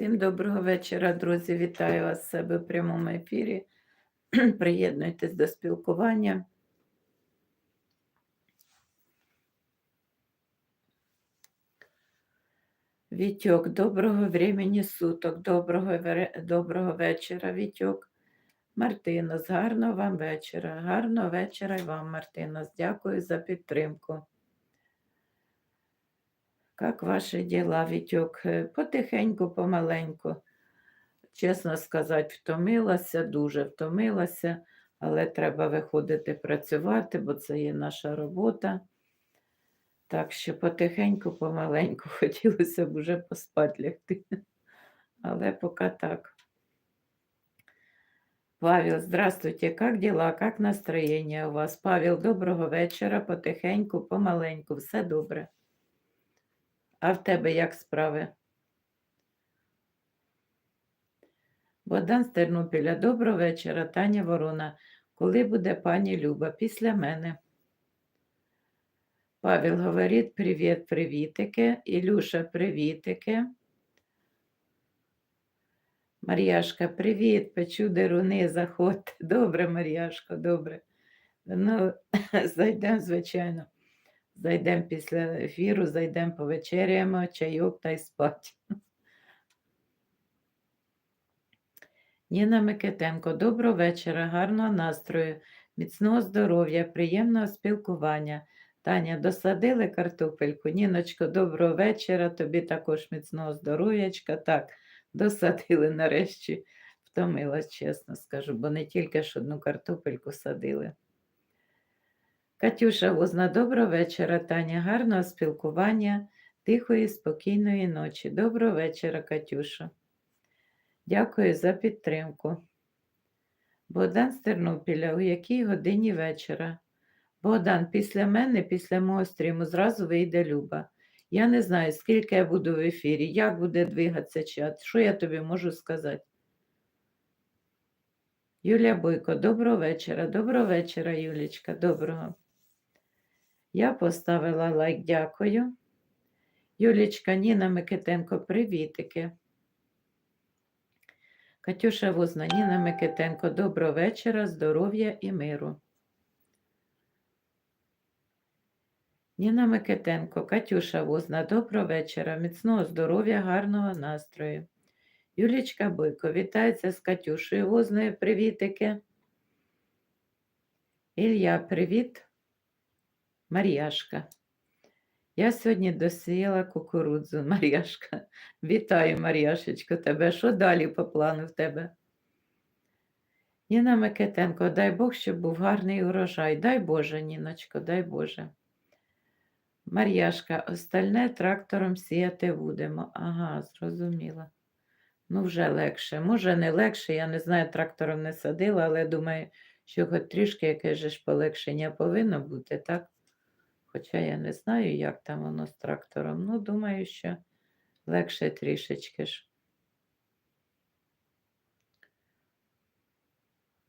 Всім доброго вечора, друзі. Вітаю вас з себе в прямому ефірі. Приєднуйтесь до спілкування. Вітьок, доброго времени суток, доброго, доброго вечора, Вітьок. Мартинос, гарного вам вечора. Гарного вечора і вам, Мартинос. Дякую за підтримку. Как ваші діла, Вітьок? Е, Потихеньку, помаленьку. Чесно сказати, втомилася, дуже втомилася, але треба виходити працювати, бо це є наша робота. Так що потихеньку, помаленьку хотілося б уже поспати лягти. Але поки так. Павел, здравствуйте, как дела, как настроєння у вас? Павел, доброго вечора, потихеньку, помаленьку, все добре. А в тебе як справи? Богдан з Тернопіля, доброго вечора, Таня Ворона. Коли буде пані Люба? Після мене. Павел говорить привіт, привітики. Ілюша, привітики. Мар'яшка, привіт, печу деруни, заходьте. Добре, Мар'яшко, добре. Ну, зайдемо, звичайно. Зайдемо після ефіру, зайдемо повечеряємо, чайок та й спать. Ніна Микитенко, доброго вечора, гарного настрою, міцного здоров'я, приємного спілкування. Таня, досадили картопельку? Ніночко, доброго вечора, тобі також міцного здоров'ячка. Так, досадили нарешті. Втомилась, чесно скажу, бо не тільки ж одну картопельку садили. Катюша Возна, доброго вечора, Таня, гарного спілкування, тихої, спокійної ночі. Доброго вечора, Катюша. Дякую за підтримку. Богдан з Тернопіля, у якій годині вечора? Богдан, після мене, після мого стріму, зразу вийде Люба. Я не знаю, скільки я буду в ефірі, як буде двигатися чат, що я тобі можу сказати. Юлія Бойко, доброго вечора, доброго вечора, Юлічка, доброго. Я поставила лайк, дякую. Юлічка, Ніна Микитенко, привітики. Катюша Возна, Ніна Микитенко, доброго вечора, здоров'я і миру. Ніна Микитенко, Катюша Возна, доброго вечора, міцного здоров'я, гарного настрою. Юлічка Бойко, вітається з Катюшею Возною, привітики. Ілля, привіт. Мар'яшка. Я сьогодні досіяла кукурудзу, Мар'яшка. Вітаю, Мар'яшечко, тебе. Що далі по плану в тебе? Ніна Микитенко, дай Бог, щоб був гарний урожай. Дай Боже, Ніночко, дай Боже. Мар'яшка, остальне трактором сіяти будемо. Ага, зрозуміла. Ну, вже легше. Може, не легше, я не знаю, трактором не садила, але думаю, що хоч трішки якесь ж полегшення повинно бути, так? Хоча я не знаю, як там воно з трактором. Ну, думаю, що легше трішечки ж.